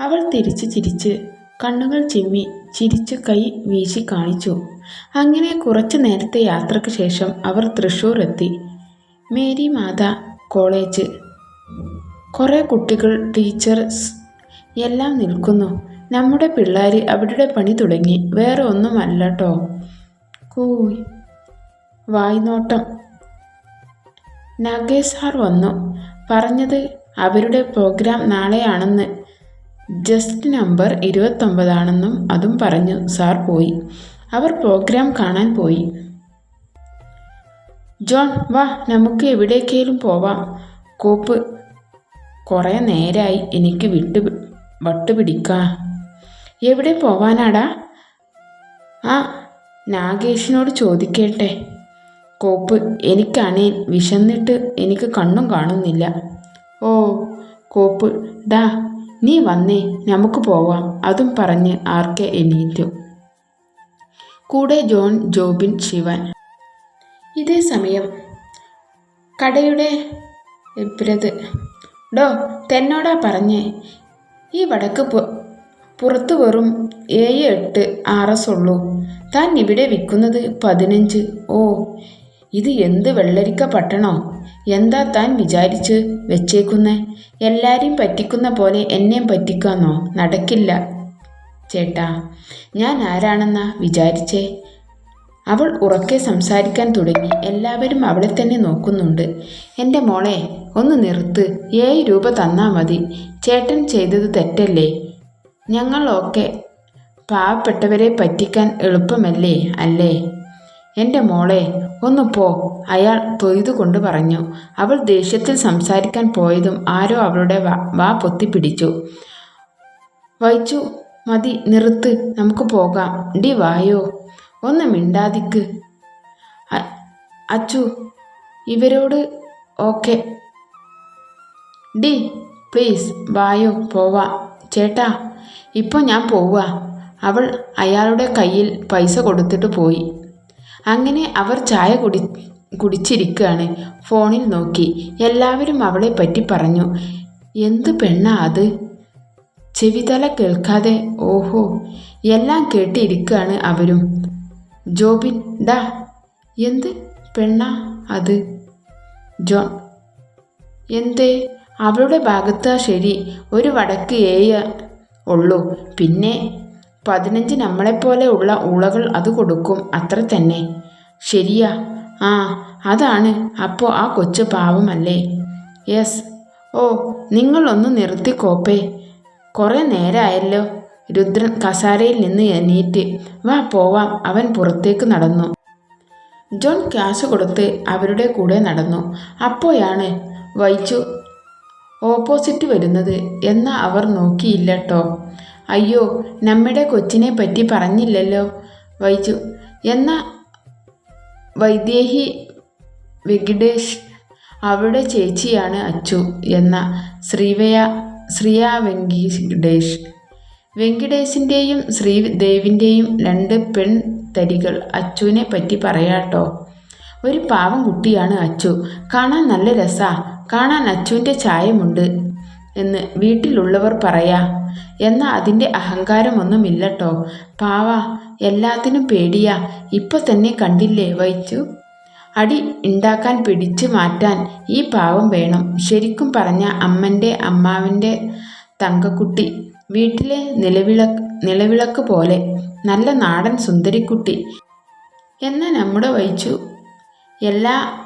അവൾ തിരിച്ച് ചിരിച്ച് കണ്ണുകൾ ചിമ്മി ചിരിച്ച് കൈ വീശി കാണിച്ചു. അങ്ങനെ കുറച്ചു നേരത്തെ യാത്രയ്ക്ക് ശേഷം അവർ തൃശ്ശൂർ എത്തി മേരി മാത കോളേജ്. കുറേ കുട്ടികൾ ടീച്ചേഴ്സ് എല്ലാം നിൽക്കുന്നു. നമ്മുടെ പിള്ളേർ അവരുടെ പണി തുടങ്ങി. വേറെ ഒന്നുമല്ല കേട്ടോ കൂയ്. വായ്നോട്ടം. നാഗേഷ് സാർ വന്നു. പറഞ്ഞത് അവരുടെ പ്രോഗ്രാം നാളെയാണെന്ന് ജസ്റ്റ് നമ്പർ ഇരുപത്തൊമ്പതാണെന്നും അതും പറഞ്ഞു സാർ പോയി. അവർ പ്രോഗ്രാം കാണാൻ പോയി. ജോൺ വാ നമുക്ക് എവിടേക്കേലും പോവാം. കോപ്പ് കുറേ നേരായി എനിക്ക് വിട്ട് വട്ടുപിടിക്കാ എവിടെ പോവാനാടാ? ആ നാഗേഷിനോട് ചോദിക്കട്ടെ. കോപ്പ് എനിക്കാണേ വിശന്നിട്ട് എനിക്ക് കണ്ണും കാണുന്നില്ല. ഓ കോപ്പ് ഡാ നീ വന്നേ നമുക്ക് പോവാം. അതും പറഞ്ഞ് ആർക്കെ എണീറ്റു. കൂടെ ജോൺ ജോബിൻ ശിവൻ. ഇതേ സമയം കടയുടെ പ്രത് ഡോ തെന്നോടാ പറഞ്ഞേ. ഈ വടക്ക് പുറത്തു വെറും ഏഴ് എട്ട് ആർ എസ് ഉള്ളൂ. താൻ ഇവിടെ വിൽക്കുന്നത് പതിനഞ്ച്. ഓ ഇത് എന്ത് വെള്ളരിക്ക പട്ടണോ? എന്താ താൻ വിചാരിച്ച് വെച്ചേക്കുന്നേ? എല്ലാരെയും പറ്റിക്കുന്ന പോലെ എന്നെയും പറ്റിക്കാന്നോ? നടക്കില്ല. ചേട്ടാ ഞാൻ ആരാണെന്നാ വിചാരിച്ചേ? അവൾ ഉറക്കെ സംസാരിക്കാൻ തുടങ്ങി. എല്ലാവരും അവളെ തന്നെ നോക്കുന്നുണ്ട്. എന്റെ മോളെ ഒന്ന് നിർത്ത്. ഏഴ് രൂപ തന്നാൽ മതി. ചേട്ടൻ ചെയ്തത് തെറ്റല്ലേ? ഞങ്ങളൊക്കെ പാവപ്പെട്ടവരെ പറ്റിക്കാൻ എളുപ്പമല്ലേ? അല്ലേ? എന്റെ മോളെ ഒന്ന് പോ. അയാൾ തൊയ്തുകൊണ്ട് പറഞ്ഞു. അവൾ ദേഷ്യത്തിൽ സംസാരിക്കാൻ പോയതും ആരോ അവളുടെ വാ പൊത്തിപ്പിടിച്ചു വൈച്ചു മതി നിർത്ത് നമുക്ക് പോകാം. ഡി വായോ. ഒന്ന് മിണ്ടാതിക്ക്. അച്ചു ഇവരോട് ഓക്കെ. ഡി പ്ലീസ് വായോ പോവാ. ചേട്ടാ ഇപ്പോൾ ഞാൻ പോവുക അവൾ അയാളുടെ കയ്യിൽ പൈസ കൊടുത്തിട്ട് പോയി. അങ്ങനെ അവർ ചായ കുടി കുടിച്ചിരിക്കുകയാണ്. ഫോണിൽ നോക്കി. എല്ലാവരും അവളെ പറ്റി പറഞ്ഞു. എന്ത് പെണ്ണാ അത്? ചെവിതല കേൾക്കാതെ ഓഹോ. എല്ലാം കേട്ടിരിക്കുകയാണ് അവരും. ജോബിൻ ഡാ എന്ത് പെണ്ണാ അത്? ജോൺ എന്തേ? അവളുടെ ഭാഗത്താ ശരി. ഒരു വടക്ക് ഏയ ഉള്ളൂ. പിന്നെ പതിനഞ്ച് നമ്മളെപ്പോലെ ഉള്ള ഉളകൾ അത് കൊടുക്കും. അത്ര തന്നെ. ശരിയാ. ആ അതാണ്. അപ്പോൾ ആ കൊച്ചു പാവമല്ലേ? യെസ്. ഓ നിങ്ങളൊന്ന് നിർത്തിക്കോപ്പേ കുറേ നേരമായല്ലോ രുദ്രൻ കസാരയിൽ നിന്ന് എണീറ്റ് വാ പോവാം. അവൻ പുറത്തേക്ക് നടന്നു. ജോൺ ക്യാഷ് കൊടുത്ത് അവരുടെ കൂടെ നടന്നു. അപ്പോഴാണ് വൈച്ചു ഓപ്പോസിറ്റ് വരുന്നത്. എന്ന് അവർ നോക്കിയില്ലട്ടോ അയ്യോ നമ്മുടെ കൊച്ചിനെ പറ്റി പറഞ്ഞില്ലല്ലോ. വൈജു എന്ന വൈദേഹി വെങ്കിടേഷ്? അവിടെ ചേച്ചിയാണ് അച്ചു എന്ന ശ്രീവയ ശ്രീയ വെങ്കിടേഷ്. വെങ്കിടേശിന്റെയും ശ്രീദേവിന്റെയും രണ്ട് പെൺ തരികൾ അച്ചുവിനെ പറ്റി പറയാട്ടോ. ഒരു പാവം കുട്ടിയാണ് അച്ചു. കാണാൻ നല്ല രസാ. കാണാൻ അച്ചുവിന്റെ ചായമുണ്ട്. എന്ന് വീട്ടിലുള്ളവർ പറയാ. എന്നാ അതിന്റെ അഹങ്കാരമൊന്നുമില്ലട്ടോ. പാവ എല്ലാത്തിനും പേടിയാ. ഇപ്പൊ തന്നെ കണ്ടില്ലേ വൈച്ചു? അടി ഉണ്ടാക്കാൻ പിടിച്ചു മാറ്റാൻ ഈ പാവം വേണം. ശരിക്കും പറഞ്ഞ അമ്മന്റെ അമ്മാവിന്റെ തങ്കക്കുട്ടി വീട്ടിലെ നിലവിളക്ക് നിലവിളക്ക് പോലെ നല്ല നാടൻ സുന്ദരിക്കുട്ടി. എന്ന നമ്മുടെ വൈച്ചു? എല്ലാ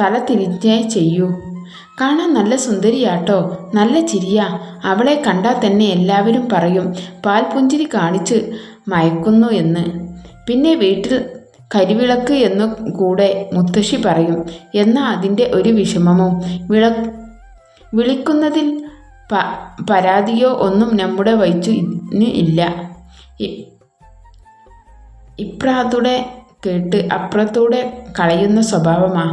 തല തിരിഞ്ഞേ ചെയ്യൂ. കാണാൻ നല്ല സുന്ദരിയാട്ടോ നല്ല ചിരിയാ. അവളെ കണ്ടാൽ തന്നെ എല്ലാവരും പറയും പാൽപുഞ്ചിരി കാണിച്ച് മയക്കുന്നു എന്ന്. പിന്നെ വീട്ടിൽ കരിവിളക്ക് എന്ന് കൂടെ മുത്തശ്ശി പറയും എന്നാൽ അതിന്റെ ഒരു വിഷമമോ? വിള വിളിക്കുന്നതിൽ പ പരാതിയോ ഒന്നും നമ്മുടെ വൈദ്യുന് ഇല്ല. ഇപ്രാത്തൂടെ കേട്ട് അപ്പുറത്തൂടെ കളയുന്ന സ്വഭാവമാ.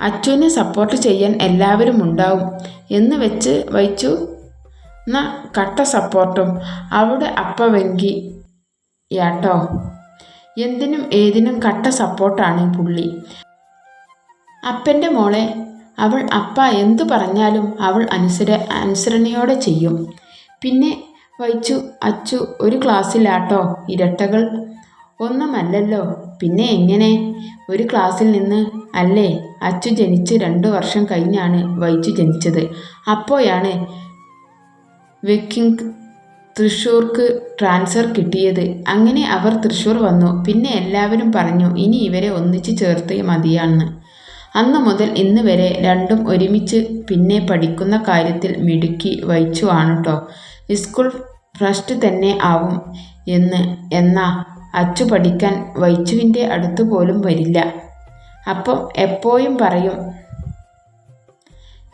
അച്ചുവിനെ സപ്പോർട്ട് ചെയ്യാൻ എല്ലാവരും ഉണ്ടാവും എന്ന് വെച്ച് വഹിച്ചു എന്ന കട്ട സപ്പോർട്ടും അവിടെ അപ്പ വെങ്കി യാട്ടോ. എന്തിനും ഏതിനും കട്ട സപ്പോർട്ടാണ് പുള്ളി. അപ്പന്റെ മോളെ അവൾ അപ്പ എന്തു പറഞ്ഞാലും അവൾ അനുസര അനുസരണയോടെ ചെയ്യും. പിന്നെ വൈച്ചു അച്ചു ഒരു ക്ലാസ്സിലാട്ടോ ഇരട്ടകൾ. ഒന്നുമല്ലല്ലോ. പിന്നെ എങ്ങനെ? ഒരു ക്ലാസ്സിൽ നിന്ന് അല്ലേ? അച്ചു ജനിച്ച് രണ്ടു വർഷം കഴിഞ്ഞാണ് വൈച്ചു ജനിച്ചത്. അപ്പോഴാണ് വെക്കിംഗ് തൃശ്ശൂർക്ക് ട്രാൻസ്ഫർ കിട്ടിയത്. അങ്ങനെ അവർ തൃശ്ശൂർ വന്നു. പിന്നെ എല്ലാവരും പറഞ്ഞു ഇനി ഇവരെ ഒന്നിച്ച് ചേർത്ത് മതിയാണെന്ന് അന്ന് മുതൽ ഇന്ന് വരെ രണ്ടും ഒരുമിച്ച് പിന്നെ പഠിക്കുന്ന കാര്യത്തിൽ മിടുക്കി വഹിച്ചു ആണ് കേട്ടോ സ്കൂൾ ഫസ്റ്റ് തന്നെ ആവും എന്ന് എന്നാ അച്ചു പഠിക്കാൻ വൈച്ചുവിന്റെ അടുത്ത് പോലും വരില്ല. അപ്പം എപ്പോഴും പറയും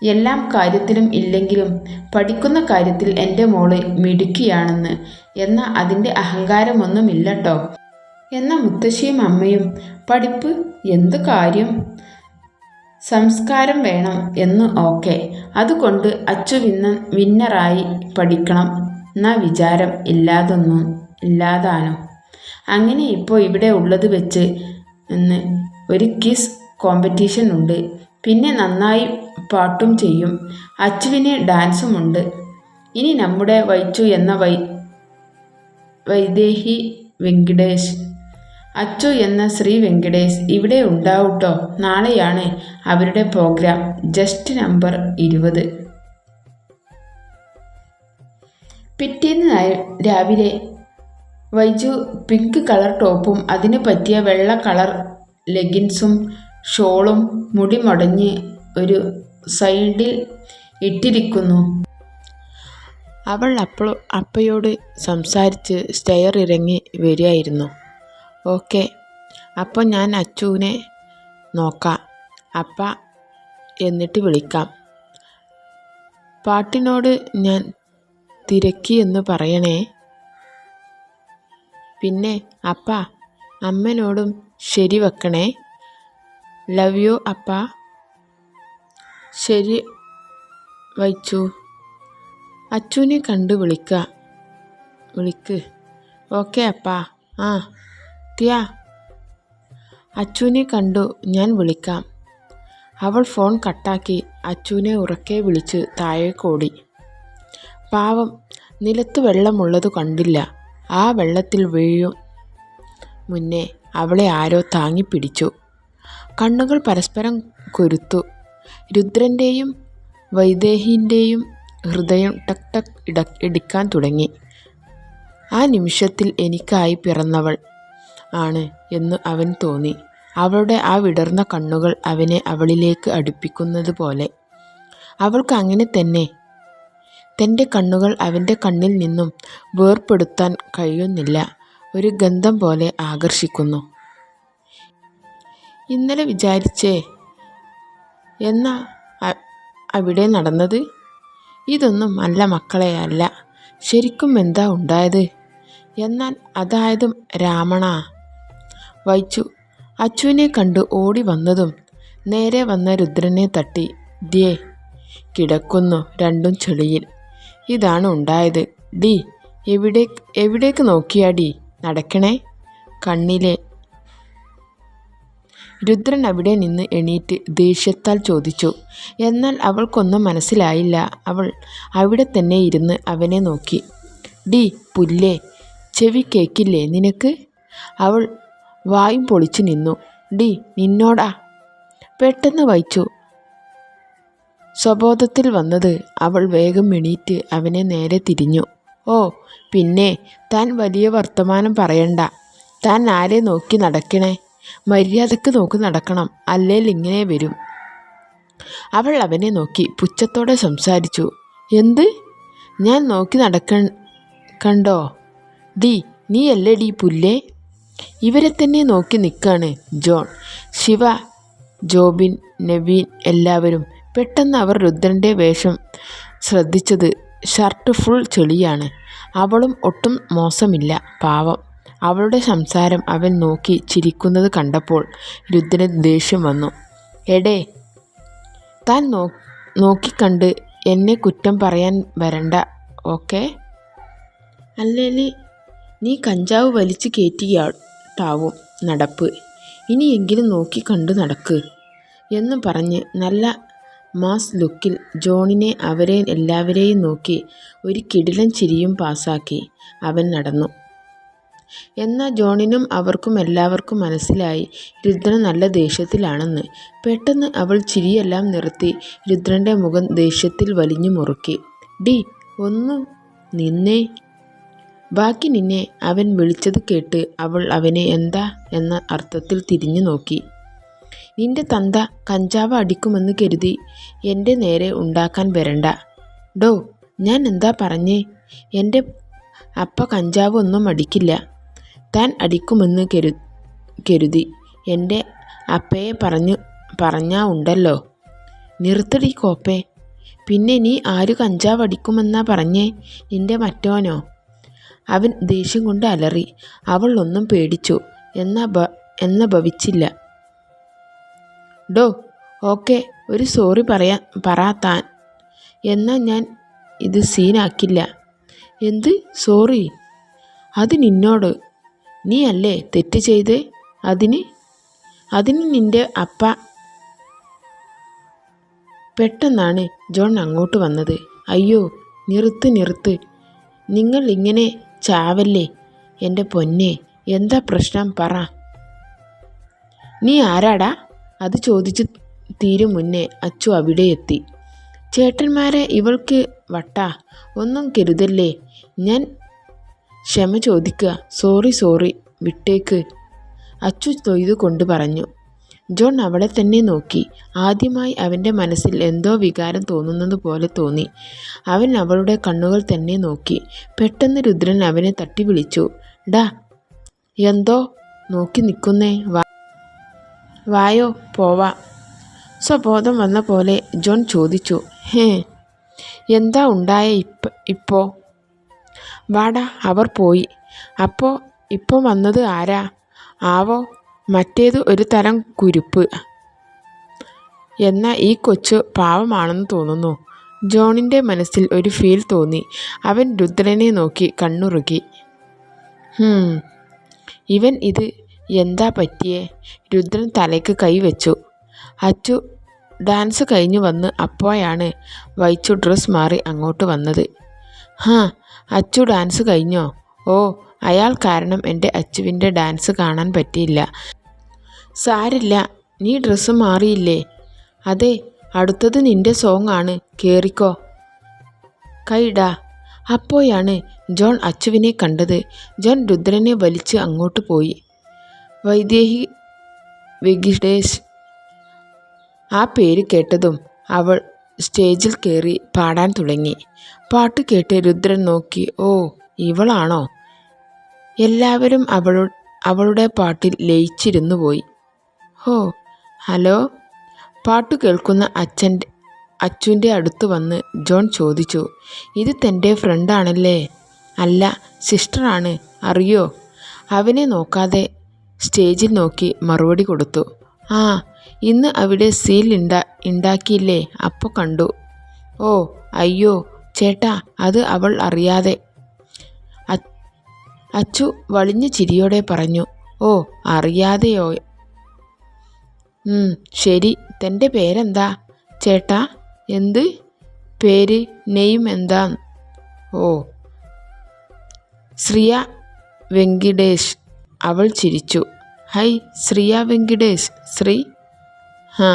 എല്ലാം കാര്യത്തിലും ഇല്ലെങ്കിലും പഠിക്കുന്ന കാര്യത്തിൽ എന്റെ മോൾ മിടുക്കിയാണെന്ന്. എന്ന അതിന്റെ അഹങ്കാരമൊന്നുമില്ലട്ടോ എന്ന മുത്തശ്ശിയും അമ്മയും പഠിപ്പ് എന്ത് കാര്യം? സംസ്കാരം വേണം എന്ന് ഓക്കെ അതുകൊണ്ട് അച്ചു വിന്ന വിന്നറായി പഠിക്കണം എന്ന വിചാരം ഇല്ലാതൊന്നും ഇല്ലാതാനും. അങ്ങനെ ഇപ്പോൾ ഇവിടെ ഉള്ളത് വെച്ച് എന്ന് ഒരു കിസ് കോമ്പറ്റീഷൻ ഉണ്ട്. പിന്നെ നന്നായി പാട്ടും ചെയ്യും. അച്ചുവിന് ഡാൻസുമുണ്ട് ഇനി നമ്മുടെ വൈച്ചു എന്ന വൈ വൈദേഹി വെങ്കിടേഷ്. അച്ചു എന്ന ശ്രീ വെങ്കിടേഷ് ഇവിടെ ഉണ്ടാവൂട്ടോ നാളെയാണ് അവരുടെ പ്രോഗ്രാം ജസ്റ്റ് നമ്പർ ഇരുപത്. പിറ്റേന്ന് രാവിലെ വൈജു പിങ്ക് കളർ ടോപ്പും അതിന് പറ്റിയ വെള്ള കളർ ലെഗിൻസും ഷോളും മുടി മുടഞ്ഞ് ഒരു സൈഡിൽ ഇട്ടിരിക്കുന്നു. അവൾ അപ്പോൾ അപ്പയോട് സംസാരിച്ച് സ്റ്റെയർ ഇറങ്ങി വരികയായിരുന്നു. ഓക്കെ അപ്പോൾ ഞാൻ അച്ചുവിനെ നോക്കാം. അപ്പ എന്നിട്ട് വിളിക്കാം. പാട്ടിനോട് ഞാൻ തിരക്കി എന്ന് പറയണേ പിന്നെ അപ്പ അമ്മനോടും ശരി വെക്കണേ. ലവ് യു അപ്പ. ശരി വൈച്ചു. അച്ചുവിനെ കണ്ട് വിളിക്ക. വിളിക്ക്. ഓക്കെ അപ്പാ. ആ ത്യാ. അച്ചുവിനെ കണ്ടു ഞാൻ വിളിക്കാം. അവൾ ഫോൺ കട്ടാക്കി അച്ചുവിനെ ഉറക്കെ വിളിച്ച് താഴേക്കോടി. പാവം നിലത്ത് വെള്ളമുള്ളത് കണ്ടില്ല. ആ വെള്ളത്തിൽ വീഴും മുന്നേ അവളെ ആരോ താങ്ങിപ്പിടിച്ചു. കണ്ണുകൾ പരസ്പരം കുരുത്തു. രുദ്രന്റെയും വൈദേഹിന്റെയും ഹൃദയം ടക് ടക് ഇട ഇടിക്കാൻ തുടങ്ങി. ആ നിമിഷത്തിൽ എനിക്കായി പിറന്നവൾ ആണ് എന്ന് അവൻ തോന്നി. അവളുടെ ആ വിടർന്ന കണ്ണുകൾ അവനെ അവളിലേക്ക് അടുപ്പിക്കുന്നത് പോലെ അവൾക്ക് അങ്ങനെ തന്നെ തന്റെ കണ്ണുകൾ അവന്റെ കണ്ണിൽ നിന്നും വേർപ്പെടുത്താൻ കഴിയുന്നില്ല. ഒരു ഗന്ധം പോലെ ആകർഷിക്കുന്നു. ഇന്നലെ വിചാരിച്ചേ എന്നാ അവിടെ നടന്നത്? ഇതൊന്നും അല്ല മക്കളെ അല്ല. ശരിക്കും എന്താ ഉണ്ടായത്? എന്നാൽ അതായതും രാമണ. വൈച്ചു അച്ചുവിനെ കണ്ട് ഓടി വന്നതും നേരെ വന്ന രുദ്രനെ തട്ടി. ദേ കിടക്കുന്നു രണ്ടും ചെളിയിൽ. ഇതാണ് ഉണ്ടായത്. ഡി എവിടെ എവിടേക്ക് നോക്കിയാ ഡി? നടക്കണേ? കണ്ണിലെ രുദ്രൻ അവിടെ നിന്ന് എണീറ്റ് ദേഷ്യത്താൽ ചോദിച്ചു. എന്നാൽ അവൾക്കൊന്നും മനസ്സിലായില്ല. അവൾ അവിടെ തന്നെ ഇരുന്ന് അവനെ നോക്കി. ഡി പുല്ലേ? ചെവി കേക്കില്ലേ നിനക്ക്? അവൾ വായും പൊളിച്ചു നിന്നു. ഡി നിന്നോടാ? പെട്ടെന്ന് വായിച്ചു. സ്വബോധത്തിൽ വന്നത് അവൾ വേഗം എണീറ്റ് അവനെ നേരെ തിരിഞ്ഞു. ഓ പിന്നെ താൻ വലിയ വർത്തമാനം പറയണ്ട. താൻ ആരെ നോക്കി നടക്കണേ? മര്യാദയ്ക്ക് നോക്കി നടക്കണം അല്ലേൽ ഇങ്ങനെ വരും. അവൾ അവനെ നോക്കി പുച്ഛത്തോടെ സംസാരിച്ചു. എന്ത്? ഞാൻ നോക്കി നടക്ക കണ്ടോ? ഡി നീ അല്ലേ ഡീ പുല്ലേ? ഇവരെ തന്നെ നോക്കി നിൽക്കാണ് ജോൺ ശിവ ജോബിൻ നവീൻ എല്ലാവരും പെട്ടെന്ന് അവർ രുദ്രന്റെ വേഷം ശ്രദ്ധിച്ചത് ഷർട്ട് ഫുൾ ചെളിയാണ്. അവളും ഒട്ടും മോശമില്ല പാവം. അവളുടെ സംസാരം അവൻ നോക്കി ചിരിക്കുന്നത് കണ്ടപ്പോൾ രുദ്രൻ ദേഷ്യം വന്നു. എടേ താൻ നോ നോക്കിക്കണ്ട് എന്നെ കുറ്റം പറയാൻ വരണ്ട ഓക്കെ? അല്ലേലി നീ കഞ്ചാവ് വലിച്ചു കയറ്റിയാട്ടാവും നടപ്പ്. ഇനിയെങ്കിലും നോക്കിക്കണ്ട് കണ്ടു നടക്ക് എന്ന് പറഞ്ഞ് നല്ല മാസ് ലുക്കിൽ ജോണിനെ അവരെ എല്ലാവരെയും നോക്കി ഒരു കിടിലൻ ചിരിയും പാസാക്കി അവൻ നടന്നു. എന്നാൽ ജോണിനും അവർക്കും എല്ലാവർക്കും മനസ്സിലായി രുദ്രൻ നല്ല ദേഷ്യത്തിലാണെന്ന്. പെട്ടെന്ന് അവൾ ചിരിയെല്ലാം നിർത്തി രുദ്രന്റെ മുഖം ദേഷ്യത്തിൽ വലിഞ്ഞു മുറുക്കി. ഡി ഒന്ന് നിന്നേ. " ബാക്കി നിന്നെ അവൻ വിളിച്ചത് കേട്ട് അവൾ അവനെ എന്താ എന്ന അർത്ഥത്തിൽ തിരിഞ്ഞു നോക്കി. "നിന്റെ തന്ത കഞ്ചാവ് അടിക്കുമെന്ന് കരുതി എന്റെ നേരെ ഉണ്ടാക്കാൻ വരണ്ട. " "ഡോ ഞാൻ എന്താ പറഞ്ഞേ? എന്റെ അപ്പ കഞ്ചാവ് ഒന്നും അടിക്കില്ല. താൻ അടിക്കുമെന്ന് കരു കരുതി എന്റെ അപ്പയെ പറഞ്ഞു പറഞ്ഞാ ഉണ്ടല്ലോ. " "നിർത്തടി കോപ്പേ. പിന്നെ നീ ആര് കഞ്ചാവ് അടിക്കുമെന്നാ പറഞ്ഞേ? നിന്റെ മറ്റോനോ? " അവൻ ദേഷ്യം കൊണ്ട് അലറി. അവൾ ഒന്നും പേടിച്ചു എന്ന ഭവിച്ചില്ല. "ഡോ ഓക്കെ ഒരു സോറി പറയാ പറ താൻ. എന്നാൽ ഞാൻ ഇത് സീനാക്കില്ല " "എന്ത് സോറി? അത് നിന്നോട്. നീ അല്ലേ തെറ്റ് ചെയ്ത് അതിന്? അതിന് നിന്റെ അപ്പ പെട്ടെന്നാണ് ജോൺ അങ്ങോട്ട് വന്നത്. "അയ്യോ നിർത്ത് നിർത്ത് നിങ്ങൾ ഇങ്ങനെ ചാവല്ലേ എന്റെ പൊന്നെ എന്താ പ്രശ്നം പറ. നീ ആരാടാ? " അത് ചോദിച്ച് തീരും മുന്നേ അച്ചു അവിടെ എത്തി "ചേട്ടന്മാരെ ഇവൾക്ക് വട്ടാ. ഒന്നും കരുതല്ലേ. ഞാൻ ക്ഷമ ചോദിക്കുക സോറി സോറി വിട്ടേക്ക്. " അച്ചു തൊഴുതുകൊണ്ട് പറഞ്ഞു. ജോൺ അവളെ തന്നെ നോക്കി. ആദ്യമായി അവന്റെ മനസ്സിൽ എന്തോ വികാരം തോന്നുന്നത് പോലെ തോന്നി. അവൻ അവളുടെ കണ്ണുകൾ തന്നെ നോക്കി. പെട്ടെന്ന് രുദ്രൻ അവനെ തട്ടി വിളിച്ചു. "ഡാ എന്തോ നോക്കി നിക്കുന്നേ. വായോ പോവാം. " സ്വബോധം വന്ന പോലെ ജോൺ ചോദിച്ചു. "ഹേ എന്താ ഉണ്ടായ ഇപ്പ ഇപ്പോ? വാടാ അവർ പോയി. അപ്പോ ഇപ്പോൾ വന്നത് ആരാ? ആവോ മറ്റേത് ഒരു തരം കുരുപ്പ്. എന്ന ഈ കൊച്ചു പാവമാണെന്ന് തോന്നുന്നു. " ജോണിന്റെ മനസ്സിൽ ഒരു ഫീൽ തോന്നി. അവൻ രുദ്രനെ നോക്കി കണ്ണുറുകി "ഹും ഇവൻ ഇത് എന്താ പറ്റിയേ? " രുദ്രൻ തലയ്ക്ക് കൈവച്ചു അച്ചു ഡാൻസ് കഴിഞ്ഞു വന്ന് അപ്പോഴാണ് വൈച്ചു ഡ്രസ് മാറി അങ്ങോട്ട് വന്നത്. "ഹാ അച്ചു ഡാൻസ് കഴിഞ്ഞോ? ഓ അയാൾ കാരണം എന്റെ അച്ചുവിന്റെ ഡാൻസ് കാണാൻ പറ്റിയില്ല. സാരില്ല നീ ഡ്രസ്സ് മാറിയില്ലേ? അതെ അടുത്തത് നിന്റെ സോങ് ആണ്. കേറിക്കോ. കൈടാ ഡാ. " അപ്പോഴാണ് ജോൺ അച്ചുവിനെ കണ്ടത്. ജോൺ രുദ്രനെ വലിച്ച് അങ്ങോട്ട് പോയി. വൈദേഹി വെങ്കിടേഷ് ആ പേര് കേട്ടതും അവൾ സ്റ്റേജിൽ കയറി പാടാൻ തുടങ്ങി. പാട്ട് കേട്ട് രുദ്രൻ നോക്കി. ഓ ഇവളാണോ? എല്ലാവരും അവളുടെ പാട്ടിൽ ലയിച്ചിരുന്നു പോയി. "ഹോ ഹലോ. " പാട്ട് കേൾക്കുന്ന അച്ചുന്റെ അടുത്ത് വന്ന് ജോൺ ചോദിച്ചു. "ഇത് തന്റെ ഫ്രണ്ടാണല്ലേ? " "അല്ല സിസ്റ്ററാണ് അറിയോ? " അവനെ നോക്കാതെ സ്റ്റേജിൽ നോക്കി മറുപടി കൊടുത്തു. "ആ ഇന്ന് അവിടെ സീൽ ഉണ്ടാ ഉണ്ടാക്കിയില്ലേ അപ്പോൾ കണ്ടു. " "ഓ അയ്യോ ചേട്ടാ അത് അവൾ അറിയാതെ. " അച്ചു വളിഞ്ഞ ചിരിയോടെ പറഞ്ഞു. "ഓ അറിയാതെയോ. ശരി തന്റെ പേരെന്താ ചേട്ടാ? " "എന്ത് പേര്? നെയ്മ് എന്താ? " "ഓ ശ്രിയ വെങ്കിടേഷ്. " അവൾ ചിരിച്ചു. "ഹയ് ശ്രീയ വെങ്കിടേഷ്. ശ്രീ? ഹാ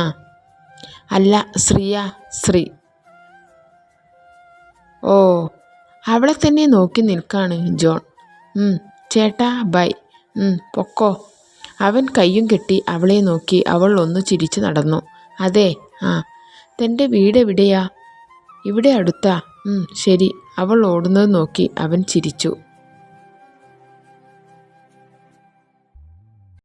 അല്ല ശ്രീയ ശ്രീ. " "ഓ അവളെ തന്നെ നോക്കി നിൽക്കാണ് ജോൺ. ചേട്ടാ ബൈ. പൊക്കോ. " അവൻ കയ്യും കെട്ടി അവളെ നോക്കി അവൾ ഒന്ന് ചിരിച്ചു നടന്നു. "അതെ ആ തന്റെ വീട് എവിടെയാ " "ഇവിടെ അടുത്താ. ശരി. " അവൾ ഓടുന്നത് നോക്കി അവൻ ചിരിച്ചു.